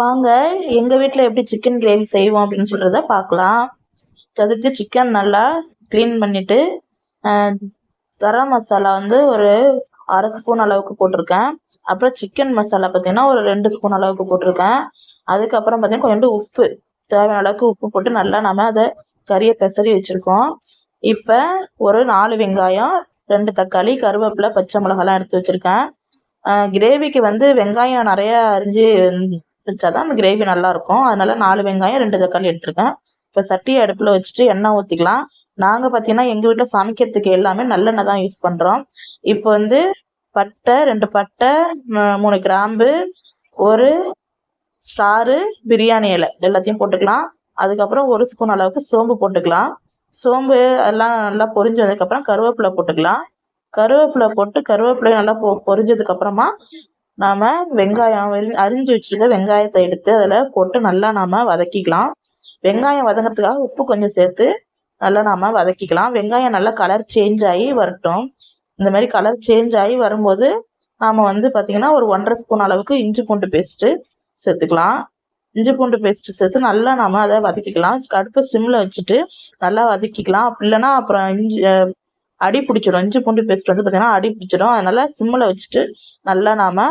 வாங்க எங்கள் வீட்டில் எப்படி சிக்கன் கிரேவி செய்வோம் அப்படின்னு சொல்கிறத பார்க்கலாம். அதுக்கு சிக்கன் நல்லா க்ளீன் பண்ணிவிட்டு கரம் மசாலா வந்து ஒரு அரை ஸ்பூன் அளவுக்கு போட்டிருக்கேன். அப்புறம் சிக்கன் மசாலா பார்த்திங்கன்னா ஒரு ரெண்டு ஸ்பூன் அளவுக்கு போட்டிருக்கேன். அதுக்கப்புறம் பார்த்திங்கன்னா கொஞ்சோண்டு உப்பு தேவையான அளவுக்கு உப்பு போட்டு நல்லா நம்ம அதை கறியை பெசரி வச்சுருக்கோம். இப்போ ஒரு நாலு வெங்காயம் ரெண்டு தக்காளி கருவேப்பிலை பச்சை மிளகாலாம் எடுத்து வச்சுருக்கேன். கிரேவிக்கு வந்து வெங்காயம் நிறையா அரிஞ்சு வச்சா தான் அந்த கிரேவி நல்லாயிருக்கும் அதனால் நாலு வெங்காயம் ரெண்டு தக்காளி எடுத்துருக்கேன். இப்போ சட்டியை அடுப்பில் வச்சுட்டு எண்ணெய் ஊற்றிக்கலாம் நாங்கள் பார்த்தீங்கன்னா எங்கள் வீட்டில் சமைக்கிறதுக்கு எல்லாமே நல்லெண்ணெய் தான் யூஸ் பண்ணுறோம் இப்போ வந்து பட்டை ரெண்டு பட்டை மூணு கிராம்பு ஒரு ஸ்டாரு பிரியாணி இலை. எல்லாத்தையும் போட்டுக்கலாம். அதுக்கப்புறம் ஒரு ஸ்பூன் அளவுக்கு சோம்பு போட்டுக்கலாம். சோம்பு எல்லாம் நல்லா பொரிஞ்சதுக்கப்புறம் கருவேப்பிலை போட்டுக்கலாம். கருவேப்பிலை போட்டு கருவேப்பிலை நல்லா பொ பொரிஞ்சதுக்கப்புறமா நாம் வெங்காயம் அரிஞ்சு வச்சுருக்க வெங்காயத்தை எடுத்து அதில் போட்டு நல்லா நாம் வதக்கிக்கலாம். வெங்காயம் வதங்கிறதுக்காக உப்பு கொஞ்சம் சேர்த்து நல்லா நாம் வதக்கிக்கலாம். வெங்காயம் நல்லா கலர் சேஞ்ச் ஆகி வரட்டும். இந்த மாதிரி கலர் சேஞ்ச் ஆகி வரும்போது நாம் வந்து பார்த்திங்கன்னா ஒரு ஒன்றரை ஸ்பூன் அளவுக்கு இஞ்சி பூண்டு பேஸ்ட்டு சேர்த்துக்கலாம். இஞ்சி பூண்டு பேஸ்ட்டு சேர்த்து நல்லா நாம் அதை வதக்கிக்கலாம். அடுப்பை சிம்மில் வச்சுட்டு நல்லா வதக்கிக்கலாம். அப்படி இல்லைன்னா அப்புறம் இஞ்சி அடி பிடிச்சிடும். இஞ்சி பூண்டு பேஸ்ட் வந்து பார்த்திங்கன்னா அடி பிடிச்சிடும். அதனால் சிம்மில் வச்சுட்டு நல்லா நாம்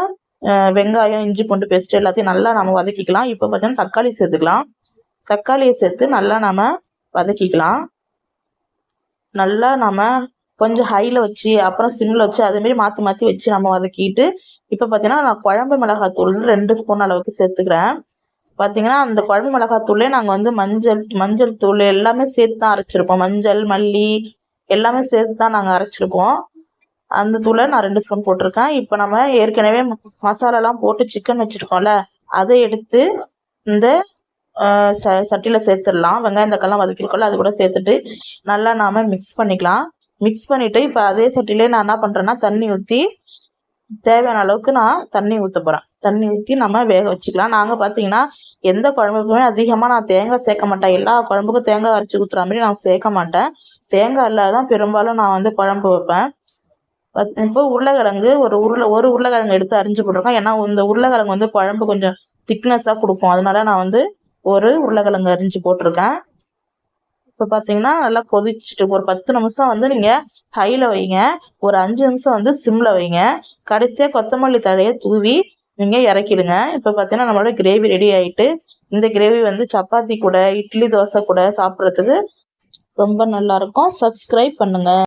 வெங்காயம் இஞ்சி பூண்டு பேஸ்ட் எல்லாத்தையும் நல்லா நம்ம வதக்கிக்கலாம். இப்போ பார்த்தீங்கன்னா தக்காளி சேர்த்துக்கலாம். தக்காளியை சேர்த்து நல்லா நம்ம வதக்கிக்கலாம். நல்லா நம்ம கொஞ்சம் ஹையில் வச்சு அப்புறம் சிம்மில் வச்சு அதேமாரி மாற்றி மாற்றி வச்சு நம்ம வதக்கிட்டு இப்போ பார்த்தீங்கன்னா நான் குழம்பு மிளகாத்தூள் ரெண்டு ஸ்பூன் அளவுக்கு சேர்த்துக்கிறேன். பார்த்தீங்கன்னா அந்த குழம்பு மிளகாத்தூளே நாங்கள் வந்து மஞ்சள் மஞ்சள் தூள் எல்லாமே சேர்த்து தான் அரைச்சிருப்போம். மஞ்சள் மல்லி எல்லாமே சேர்த்து தான் நாங்கள் அரைச்சிருப்போம். அந்த தூளை நான் ரெண்டு ஸ்பூன் போட்டிருக்கேன். இப்போ நம்ம ஏற்கனவே மசாலாலாம் போட்டு சிக்கன் வச்சுருக்கோம்ல அதை எடுத்து இந்த ச சட்டியில் சேர்த்துடலாம். வெங்காயம் தக்காளிலாம் வதக்கிருக்கோம்ல அது கூட சேர்த்துட்டு நல்லா நாம் மிக்ஸ் பண்ணிக்கலாம். மிக்ஸ் பண்ணிவிட்டு இப்போ அதே சட்டிலே நான் என்ன பண்ணுறேன்னா தண்ணி ஊற்றி தேவையான அளவுக்கு நான் தண்ணி ஊற்ற போகிறேன் தண்ணி ஊற்றி நம்ம வேக வச்சுக்கலாம். நாங்கள் பார்த்தீங்கன்னா எந்த குழம்புக்குமே அதிகமாக நான் தேங்காய் சேர்க்க மாட்டேன். எல்லா குழம்புக்கும் தேங்காய் அரைச்சி ஊற்றுற மாதிரி நான் சேர்க்க மாட்டேன். தேங்காய் இல்லாத தான் பெரும்பாலும் நான் வந்து குழம்பு வைப்பேன். இப்போ உருளைக்கிழங்கு ஒரு உருளை ஒரு உருளைக்கிழங்கு எடுத்து அரிஞ்சு போட்டிருக்கேன் ஏன்னா இந்த உருளைக்கிழங்கு வந்து குழம்பு கொஞ்சம் திக்னஸாக கொடுக்கும். அதனால நான் வந்து ஒரு உருளைக்கிழங்கு அரிஞ்சு போட்டிருக்கேன். இப்போ பார்த்தீங்கன்னா நல்லா கொதிச்சுட்டு ஒரு பத்து நிமிஷம் வந்து நீங்கள் ஹையில் வைங்க. ஒரு அஞ்சு நிமிஷம் வந்து சிம்மில் வைங்க. கடைசியாக கொத்தமல்லி தழையை தூவி நீங்கள் இறக்கிடுங்க. இப்போ பார்த்தீங்கன்னா நம்மளோட கிரேவி ரெடி ஆகிட்டு இந்த கிரேவி வந்து சப்பாத்தி கூட இட்லி தோசை கூட சாப்பிட்றதுக்கு ரொம்ப நல்லாயிருக்கும் சப்ஸ்கிரைப் பண்ணுங்கள்